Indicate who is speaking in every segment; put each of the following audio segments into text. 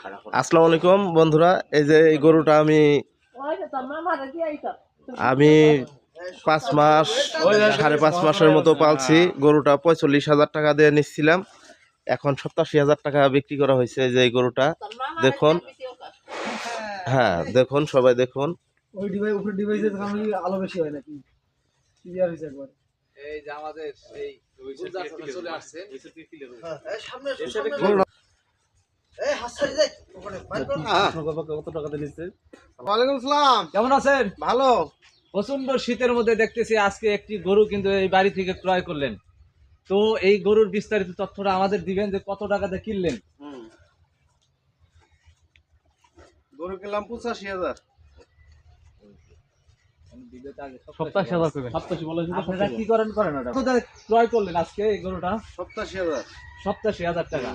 Speaker 1: আসসালামু আলাইকুম বন্ধুরা এই যে এই গরুটা আমি আমি পাঁচ মাস সাড়ে পাঁচ মাসের মতো পালছি গরুটা পঁয়তাল্লিশ হাজার টাকা দিয়ে নিচ্ছিলাম। এখন সপ্তাশি হাজার টাকা বিক্রি করা হয়েছে যে এই গরুটা। দেখুন। হ্যাঁ দেখুন সবাই দেখুন।
Speaker 2: ওই ডিভাইস উপরে ডিভাইসের কারণে আলো বেশি হয় নাকি? ক্লিয়ার হয়েছে একবার।
Speaker 3: এই যে আমাদের এই চলে আসছে।
Speaker 1: কত টাকাতে নিচ্ছে
Speaker 2: ওয়ালাইকুম আসসালাম
Speaker 3: কেমন আছেন?
Speaker 2: ভালো।
Speaker 3: প্রচণ্ড শীতের মধ্যে দেখতেছি আজকে একটি গরু কিন্তু এই বাড়ি থেকে ক্রয় করলেন। তো এই গরুর বিস্তারিত তথ্যটা আমাদের দিবেন যে কত টাকাতে কিনলেন।
Speaker 2: গরু কিনলাম পঁচাশি হাজার।
Speaker 3: আপনারা কি করেন করেন ওটা? ক্রয় করলেন আজকে এই গরুটা?
Speaker 2: সপ্তাশি হাজার।
Speaker 3: সপ্তাশি হাজার টাকা।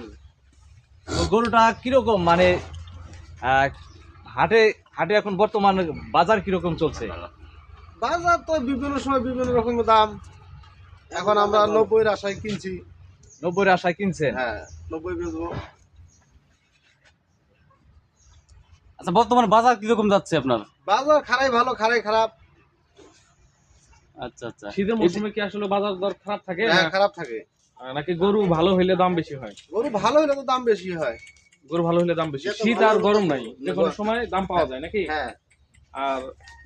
Speaker 3: গরুটা কীরকম? মানে হাটে হাটে এখন বর্তমান বাজার কীরকম চলছে?
Speaker 2: বাজার তো বিভিন্ন সময় বিভিন্ন রকমের দাম। এখন আমরা নব্বইয়ের আশায় কিনছি।
Speaker 3: নব্বই আশায় কিনছেন?
Speaker 2: হ্যাঁ নব্বই বেচবো।
Speaker 4: আচ্ছা বর্তমানে বাজার কীরকম যাচ্ছে আপনার?
Speaker 2: বাজার খারাই ভালো খারাই খারাপ।
Speaker 4: আচ্ছা আচ্ছা।
Speaker 5: শীতের মৌসুমে কি আসলে বাজার দর খারাপ থাকে?
Speaker 2: হ্যাঁ খারাপ থাকে।
Speaker 5: নাকি গরু ভালো হইলে দাম বেশি হয়?
Speaker 2: গরু ভালো হলে তো দাম বেশি হয়।
Speaker 5: গরু ভালো হইলে দাম বেশি। শীত আর গরম নাই যে কোনো সময় দাম পাওয়া যায় নাকি?
Speaker 2: হ্যাঁ।
Speaker 5: আর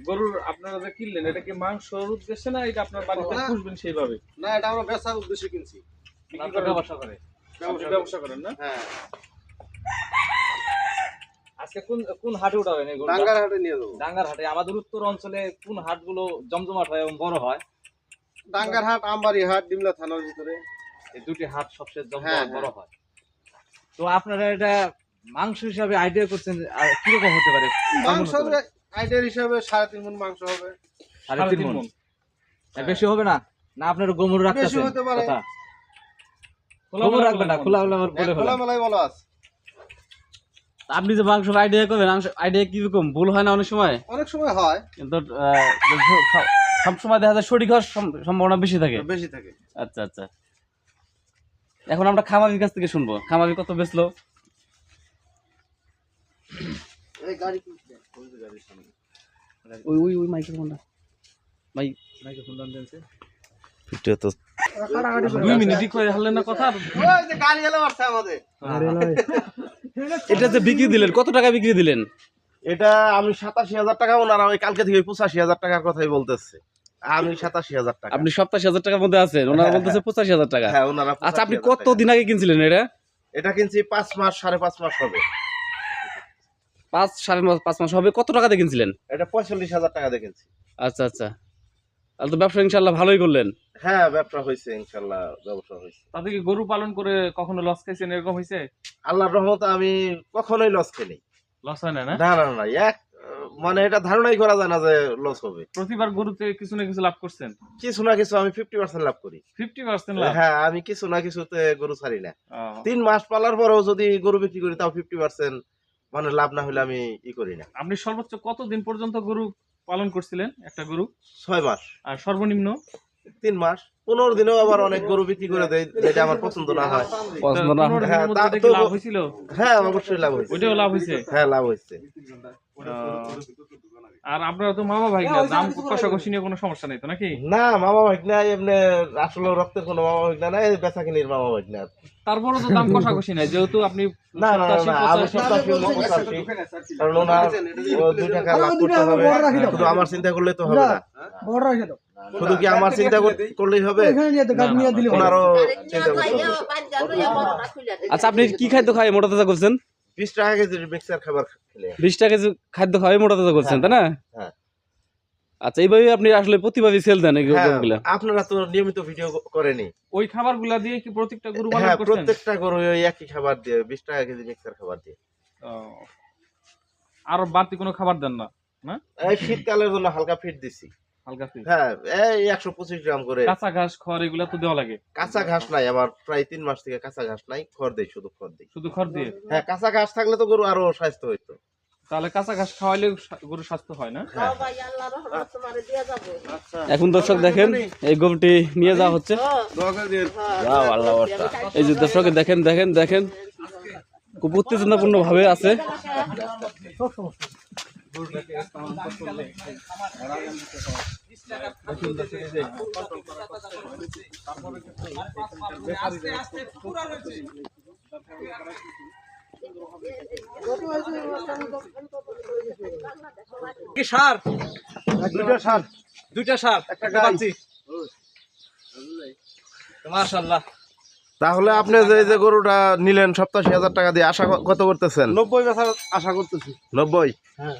Speaker 5: গরুর আপনারা যে কিনলেন এটা কি মাংসর উদ্দেশ্যে না এটা আপনার বাড়িতে পুষবেন সেইভাবে?
Speaker 2: না এটা আমরা বেচার উদ্দেশ্যে কিনছি।
Speaker 3: ব্যবসা করে।
Speaker 5: ব্যবসা করেন না?
Speaker 2: হ্যাঁ।
Speaker 3: আজকে কোন কোন হাটে উঠাবেন এই
Speaker 2: ডাঙ্গার হাটে নিয়ে যাব।
Speaker 3: ডাঙ্গার হাটে। আমাদের উত্তর অঞ্চলে কোন হাটগুলো জমজমাট হয় এবং বড় হয়?
Speaker 2: ডাঙ্গার হাট আমবাড়ি হাট ডিমলা থানার ভিতরে।
Speaker 3: এই দুটি হাট সবচেয়ে
Speaker 2: হ্যাঁ, হ্যাঁ।
Speaker 3: বড় হয়। তো আপনারা এটা মাংস হিসাবে আইডিয়া করছেন আর কীরকম হতে পারে?
Speaker 2: মাংস আইডিয়ার হিসাবে সাড়ে তিন মন মাংস হবে।
Speaker 3: সাড়ে তিন মণ। এর বেশি হবে না? না আপনার গোমর রাখতেছেন?
Speaker 2: হতে পারে।
Speaker 3: কথা। গোমর না। খোলা খোলা বলে
Speaker 2: খোলা
Speaker 3: ফেলান
Speaker 2: মেলায় বলা আছে।
Speaker 4: আপনি যে মাংস আইডিয়া করবেন আইডিয়া কীরকম? ভুল হয় না অনেক সময়?
Speaker 2: অনেক সময় হয়।
Speaker 4: কিন্তু আহ, সব- সব সময় দেখা যায় সঠিক হওয়ার সম্ভাবনা বেশি থাকে।
Speaker 2: বেশি থাকে।
Speaker 4: আচ্ছা আচ্ছা। এখন আমরা খামারির কাছ থেকে শুনব। খামারি কত বেচলো? ওই ওই ওই মাইক্রোফোনটা। ভাই
Speaker 1: ভিডিও তো
Speaker 5: দুই মিনিট করে হারলেন না কথা?
Speaker 2: গাড়ি এলো আসছে আমাদের।
Speaker 4: এটা যে বিক্রি দিলেন কত টাকা বিক্রি দিলেন?
Speaker 1: এটা আমি সাতাশি হাজার টাকা ওনারা ওই কালকে থেকে পঁচাশি হাজার টাকার কথাই বলতেছে। আমি সাতাশি হাজার টাকা।
Speaker 4: আপনি হাজার টাকার মধ্যে আছেন ওনারা
Speaker 1: হ্যাঁ,
Speaker 4: বলতেছে পঁচাশি হাজার টাকা।
Speaker 1: হ্যাঁ ওনারা
Speaker 4: আচ্ছা আপনি কত দিন আগে কিনছিলেন এটা?
Speaker 1: এটা কিনছি পাঁচ মাস সাড়ে পাঁচ মাস হবে।
Speaker 4: পাঁচ সাড়ে পাঁচ মাস হবে। কত টাকাতে কিনছিলেন?
Speaker 1: এটা পঁয়তাল্লিশ হাজার টাকা দিয়ে কিনছি।
Speaker 4: আচ্ছা আচ্ছা। তাহলে তো ব্যবসা ইনশাল্লাহ ভালোই করলেন।
Speaker 1: হ্যাঁ ব্যবসা হয়েছে ইনশাল্লাহ ব্যবসা হয়েছে।
Speaker 5: তাতে কি গরু পালন করে কখনো লস খাইছেন এরকম হয়েছে?
Speaker 1: আল্লাহর রহমতে আমি কখনোই লস খেলি
Speaker 5: লস হয় না? না
Speaker 1: না না না এক মানে এটা ধারণাই করা যায় না যে লস হবে।
Speaker 5: প্রতিবার গরুতে কিছু না কিছু লাভ করছেন?
Speaker 1: কিছু না কিছু আমি ফিফটি পার্সেন্ট লাভ করি।
Speaker 5: ফিফটি পার্সেন্ট লাভ?
Speaker 1: হ্যাঁ আমি কিছু না কিছুতে গরু ছাড়ি না। তিন মাস পালার পরেও যদি গরু বিক্রি করি তাও ফিফটি পার্সেন্ট মানে লাভ না হলে আমি ই করি না।
Speaker 5: আপনি সর্বোচ্চ কত দিন পর্যন্ত গরু পালন করছিলেন একটা গরু?
Speaker 1: ছয় মাস।
Speaker 5: আর সর্বনিম্ন?
Speaker 1: তিন মাস। পনেরো দিনেও আবার অনেক গরু বিক্রি করে দেয় যেটা আমার পছন্দ না হয়।
Speaker 4: পছন্দ না
Speaker 1: হ্যাঁ,
Speaker 5: লাভ
Speaker 1: হ্যাঁ অবশ্যই লাভ হয়েছে।
Speaker 5: ওইটাও লাভ হয়েছে?
Speaker 1: হ্যাঁ লাভ হয়েছে।
Speaker 5: আর আপনারা তো মামা ভাই না দাম কষাকষি নিয়ে কোনো সমস্যা নেই তো নাকি?
Speaker 1: না মামা ভাগনা এমনি আসলে রক্তের কোনো মামা ভাগনা নাই বেচা কিনির মামা ভাগনা
Speaker 5: তারপরও তো দাম কষাকষি নাই যেহেতু আপনি
Speaker 1: না না না, না আমি
Speaker 5: 87,
Speaker 1: সপ্তাহে পঁচাশি কারণ দুই টাকা লাভ করতে হবে। শুধু আমার চিন্তা করলে তো হবে না
Speaker 2: বড় রেখে দাও।
Speaker 1: শুধু কি আমার চিন্তা করলেই হবে?
Speaker 4: আচ্ছা আপনি কি খাদ্য খাই মোটা তাজা করছেন?
Speaker 1: বিশ টাকা কেজি মিক্সার খাবার খেলে
Speaker 4: বিশ টাকা কেজি খাদ্য খাওয়াই মোটা তাজা করছেন তাই না?
Speaker 1: হ্যাঁ।
Speaker 4: আচ্ছা এইভাবে আপনি আসলে প্রতিবাদী সেল দেন
Speaker 1: হ্যাঁ, আপনারা তো নিয়মিত ভিডিও করেনি
Speaker 5: ওই খাবারগুলা দিয়ে কি প্রত্যেকটা গরু
Speaker 1: হ্যাঁ প্রত্যেকটা গরু ওই একই খাবার দিয়ে বিশ টাকা কেজি মিক্সার খাবার দিয়ে।
Speaker 5: আর বাড়তি কোনো খাবার দেন না
Speaker 1: এই শীতকালের জন্য হালকা ফিট দিছি। হ্যাঁ এই একশো পঁচিশ গ্রাম করে।
Speaker 5: কাঁচা ঘাস খড় এগুলা তো দেওয়া লাগে।
Speaker 1: কাঁচা ঘাস নাই আমার প্রায় তিন মাস থেকে কাঁচা ঘাস নাই খড় দেই শুধু খড় দেই।
Speaker 5: শুধু খড় দিয়ে?
Speaker 1: হ্যাঁ কাঁচা ঘাস থাকলে তো গরু আরও স্বাস্থ্য হইতো।
Speaker 5: তাহলে কাঁচা ঘাস খাওয়াইলে স্বাস্থ্য হয় না?
Speaker 1: হ্যাঁ
Speaker 4: এখন দর্শক দেখেন এই গরুটি নিয়ে যাওয়া হচ্ছে। এই যে দর্শক দেখেন দেখেন দেখেন।
Speaker 3: খুব উত্তেজনাপূর্ণ ভাবে আছে
Speaker 6: কি সার?
Speaker 2: দুইটা সার।
Speaker 6: দুইটা সার
Speaker 2: একটা
Speaker 6: পাচ্ছি মাশাল্লাহ
Speaker 1: তাহলে আপনি যে যে গরুটা নিলেন সপ্তাশি হাজার টাকা দিয়ে আশা কত করতেছেন?
Speaker 2: নব্বই আশা করতেছি।
Speaker 1: নব্বই?
Speaker 2: হ্যাঁ।